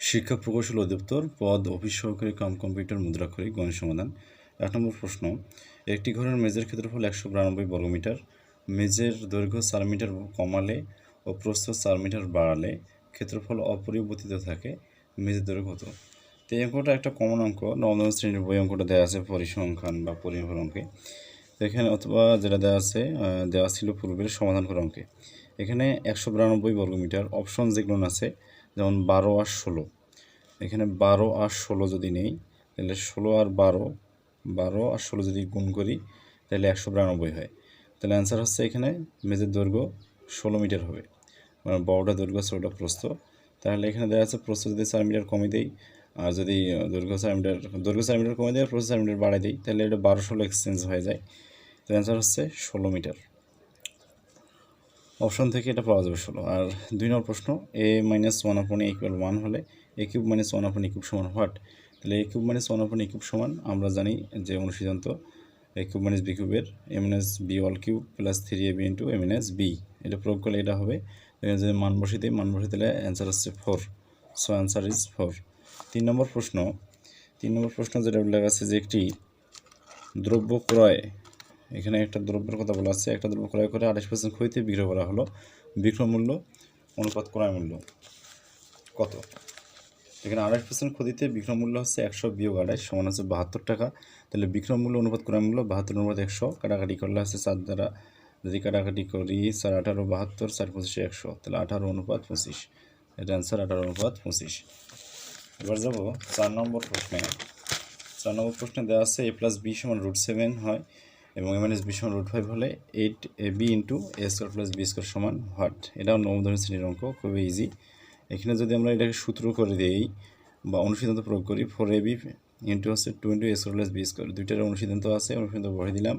শিক্ষা প্রকৌশল অধিদপ্তর, পদ, অফিস সহকারী কাম কম্পিউটার মুদ্রাক্ষরিক গণিত সমাধান। এক নম্বর প্রশ্ন, একটি ঘরের মেজের ক্ষেত্রফল একশো বিরানব্বই বর্গমিটার। মেজের দৈর্ঘ্য চার মিটার কমালে ও প্রস্থ চার মিটার বাড়ালে ক্ষেত্রফল অপরিবর্তিত থাকে। মেজের দৈর্ঘ্য কত? তো এই অঙ্কটা একটা কমন অঙ্ক, নবম শ্রেণির বই অঙ্কটা দেওয়া আছে পরিসংখ্যান বা পরিমাপের অঙ্কে এখানে অথবা যেটা দেওয়া আছে দেওয়া ছিল পূর্বের সমাধান করা অঙ্কে। এখানে একশো বিরানব্বই বর্গমিটার অপশন যেগুলো আছে, যেমন বারো আর ষোলো। এখানে বারো আর ষোলো যদি নেই, তাহলে ষোলো আর বারো বারো আর ষোলো যদি গুণ করি, তাহলে একশো বিরানব্বই হয়। তাহলে অ্যান্সার হচ্ছে এখানে মেজের দৈর্ঘ্য ষোলো মিটার হবে। মানে বড়টা দৈর্ঘ্য ষোলোটা প্রস্থ। তাহলে এখানে দেখা যাচ্ছে প্রস্থ যদি চার মিটার কমে দেই, আর যদি দৈর্ঘ্য চার মিটার, দৈর্ঘ্য চার মিটার কমে দেয় আর প্রস্থ চার মিটার বাড়াই দিই, তাহলে এটা বারো ষোলো এক্সচেঞ্জ হয়ে যায়। তো অ্যান্সার হচ্ছে ষোলো মিটার। অপশন থেকে এটা পাওয়া যাবে ষোলো। আর দুই নম্বর প্রশ্ন এ মাইনাস ওয়ান আপন এ ইকুয়াল ওয়ান হলে এ কিউব মাইনাস ওয়ান আপন এ সমান হোয়াট? তাহলে এ কিউব মাইনাস ওয়ান আপন এ সমান আমরা জানি যে অনুসিদ্ধান্ত এ কিউব মাইনাস বি কিউবের A minus B all cube plus three A B into A minus B এটা প্রয়োগ করলে এটা হবে। যদি মান দিই মান বসিয়ে দিলে অ্যান্সার হচ্ছে four so answer is four তিন নম্বর প্রশ্ন, তিন নম্বর প্রশ্ন যেটা লেখা আছে যে একটি দ্রব্য ক্রয় এখানে একটা দ্রব্যের কথা বলা আছে। একটা দ্রব্য ক্রয় করে আঠাশ পার্সেন্ট ক্ষতিতে বিক্রয় করা হলো। বিক্রয় মূল্য অনুপাত ক্রয় মূল্য কত? এখানে আঠাশ পার্সেন্ট ক্ষতিতে বিক্রয় মূল্য হচ্ছে একশো বিয়োগ আঠাশ সমান হচ্ছে বাহাত্তর টাকা। তাহলে বিক্রয় মূল্য অনুপাত ক্রয় মূল্য বাহাত্তর অনুপাত একশো, কাটাকাটি করলে হচ্ছে চার দ্বারা যদি কাটাকাটি করি চার আঠারো বাহাত্তর চার পঁচিশে একশো, তাহলে আঠারো অনুপাত পঁচিশ। এটা অ্যান্সার আঠারো অনুপাত পঁচিশ। এবার যাব চার নম্বর প্রশ্নে। চার নম্বর প্রশ্নে দেওয়া আছে এ প্লাস বি সমান রুট সেভেন হয়। এবং এম এস বি সমান রুট ফাইভ হলে eight A B into A square plus B square সমান হোয়াট এটাও নবম ধরনের শ্রেণির অঙ্ক, খুবই ইজি এখানে যদি আমরা এটাকে সূত্র করে দিই বা অনুসিদ্ধান্ত প্রয়োগ করি ফোর এ বি ইন্টু হচ্ছে two into A square plus B square দুইটার অনুসিদ্ধান্ত আছে, অনুসিদ্ধান্ত ভরে দিলাম।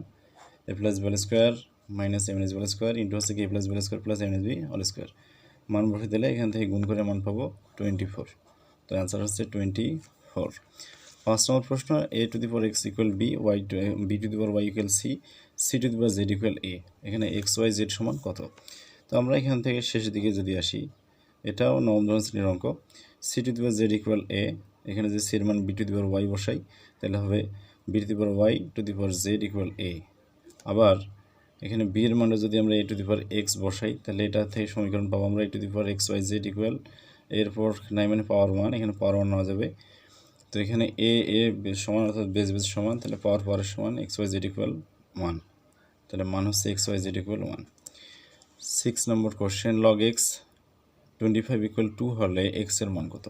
A plus bell square minus M S bell square into হচ্ছে কি A plus bell square plus M S B all square মান বসে দিলে এখান থেকে গুণ করে মান পাবো টোয়েন্টি ফোর তো অ্যান্সার হচ্ছে টোয়েন্টি ফোর পাঁচ নম্বর প্রশ্ন A to the power X equal B Y to B to the power Y equal C C to the power Z equal A এখানে এক্স ওয়াই জেড সমান কত? তো আমরা এখান থেকে শেষের দিকে যদি আসি, এটাও নবম ধরনের শ্রেণির অঙ্ক। C to the power Z equal A এখানে যে সির মান B to the power Y বসাই, তাহলে হবে B to the power Y to the power Z equal A আবার এখানে বি এর মানটা যদি আমরা A to the power x বসাই, তাহলে এটা থেকে সমীকরণ পাবো আমরা A to the power X Y Z equal এরপর নাই মানে পাওয়ার ওয়ান এখানে পাওয়ার ওয়ান নেওয়া যাবে। তো এখানে এ এ সমান অর্থাৎ বেস বেস সমান, তাহলে পাওয়ার পাওয়ারের সমান X Y Z equal one তাহলে মান হচ্ছে X Y Z equal one six নম্বর question log X twenty five equal two হলে এক্সের মান কত?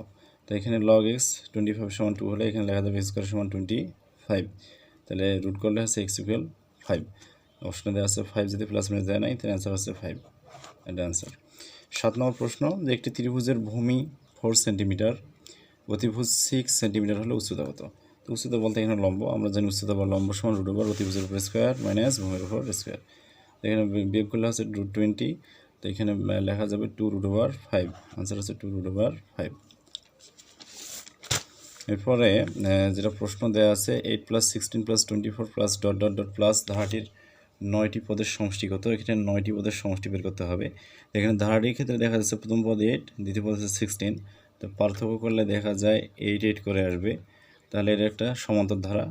তো এখানে লগ এক্স টোয়েন্টি ফাইভ সমান টু হলে এখানে লেখা যাবে এক্স স্কোয়ার সমান টোয়েন্টি ফাইভ তাহলে রুট করলে হচ্ছে এক্স ইকুয়াল ফাইভ অপশনে দেওয়া আছে ফাইভ যদি প্লাস মাইনাস দেয় নাই, তাহলে অ্যান্সার হচ্ছে ফাইভ এটা অ্যান্সার সাত নম্বর প্রশ্ন, যে একটি ত্রিভুজের ভূমি ফোর সেন্টিমিটার অতিভুজ সিক্স সেন্টিমিটার হলে উচ্চতা কত? তো উচ্চতা বলতে এখানে লম্ব, আমরা জানি উচ্চতা বা লম্ব সমান রুট ওভার অতিভুজের উপর স্কোয়ার মাইনাস ভূমির উপর স্কোয়ার এখানে বিয়োগ করলে হচ্ছে রুট টোয়েন্টি তো এখানে লেখা যাবে two root over five answer two root over five five এরপরে যেটা প্রশ্ন দেওয়া আছে eight plus sixteen plus twenty four plus dot dot dot plus ধারাটির নয়টি পদের সমষ্টিগত এখানে নয়টি পদের সমষ্টি বের করতে হবে। এখানে ধারাটির ক্ষেত্রে দেখা যাচ্ছে প্রথম পদ এইট দ্বিতীয় পদ হচ্ছে সিক্সটিন তো পার্থক্য করলে দেখা যায় এইট এইট করে আসবে। তাহলে এটা একটা সমান্তর ধারা।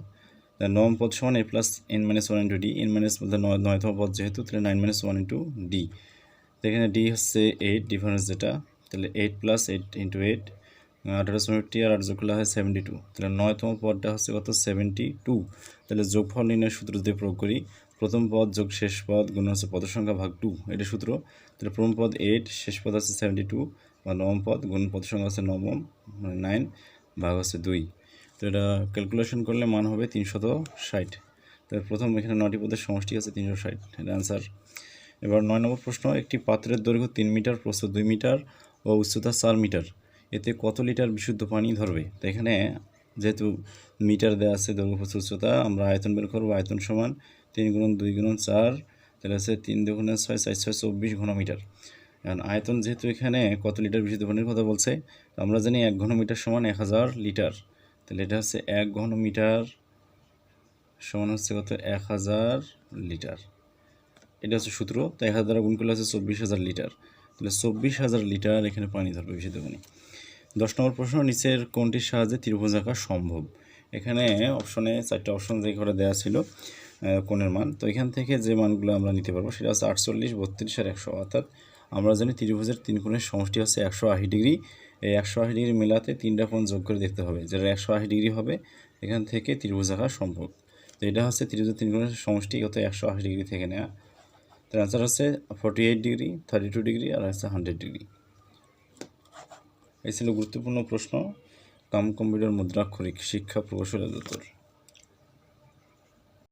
নবম পদ সমান A plus N minus one into D N minus বলতে নয় নয়তম পদ যেহেতু, তাহলে nine minus one into D এখানে ডি হচ্ছে এইট ডিফারেন্স যেটা। তাহলে eight plus eight into eight আঠারোশো ফিফটি আর আট যোগ হয় সেভেন্টি টু তাহলে নয়তম পদটা হচ্ছে কত? সেভেন্টি টু তাহলে যোগফল নির্ণয় সূত্র দিয়ে প্রয়োগ করি। প্রথম পদ যোগ শেষ পদ গুণ হচ্ছে পদের সংখ্যা ভাগ টু এটা সূত্র। তাহলে প্রথম পদ এইট শেষ পদ হচ্ছে সেভেন্টি টু বা নবম পদ, গুণ পদের সংখ্যা হচ্ছে নবম মানে নাইন ভাগ হচ্ছে দুই। তো এটা ক্যালকুলেশন করলে মান হবে তিনশত ষাট। তো প্রথম এখানে নটি পদের সমষ্টি আছে তিনশো ষাট, এটা অ্যান্সার এবার নয় নম্বর প্রশ্ন, একটি পাত্রের দৈর্ঘ্য তিন মিটার, প্রস্থ দুই মিটার ও উচ্চতা চার মিটার। এতে কত লিটার বিশুদ্ধ পানি ধরবে? তো এখানে যেহেতু মিটার দেওয়া আছে দৈর্ঘ্য, প্রস্থ, উচ্চতা, আমরা আয়তন বের করব, আয়তন সমান তিন গুণন দুই গুণন চার, তাহলে হচ্ছে তিন দুগুণে ছয়, চার, ছয়, চব্বিশ ঘনমিটার। এখন আয়তন যেহেতু এখানে কত লিটার বিশুদ্ধ পানির কথা বলছে আমরা জানি এক ঘনমিটার সমান এক হাজার লিটার তাহলে এটা হচ্ছে এক ঘনমিটার সমান হচ্ছে কত? এক হাজার লিটার এটা হচ্ছে সূত্র, তো এক হাজার গুণ করলে হচ্ছে চব্বিশ হাজার লিটার তাহলে চব্বিশ হাজার লিটার এখানে পানি ধরবে বিশুদ্ধ পানি। দশ নম্বর প্রশ্ন, নিচের কোনটির সাহায্যে ত্রিভুজ আঁকা সম্ভব? এখানে অপশনে চারটে অপশন যে ঘরে দেওয়া ছিল কোণের মান। তো এখান থেকে যে মানগুলো আমরা নিতে পারব, সেটা হচ্ছে আটচল্লিশ, বত্রিশ আর একশো অর্থাৎ আমরা জানি ত্রিভুজের তিন কোণের সমষ্টি হচ্ছে একশো আশি ডিগ্রি। এই একশো আশি ডিগ্রি মেলাতে তিনটা কোণ যোগ করে দেখতে হবে, যেটা একশো আশি ডিগ্রি হবে, এখান থেকে ত্রিভুজ আঁকা সম্ভব। তো এটা হচ্ছে ত্রিভুজের তিন কোণের সমষ্টি কত একশো আশি ডিগ্রি থেকে নেওয়া তার অ্যান্সার হচ্ছে forty eight degree thirty two degree, আর হচ্ছে হান্ড্রেড ডিগ্রি। এই ছিল গুরুত্বপূর্ণ প্রশ্ন, কাম কম্পিউটার মুদ্রাক্ষরিক শিক্ষা প্রকৌশল অধিদপ্তর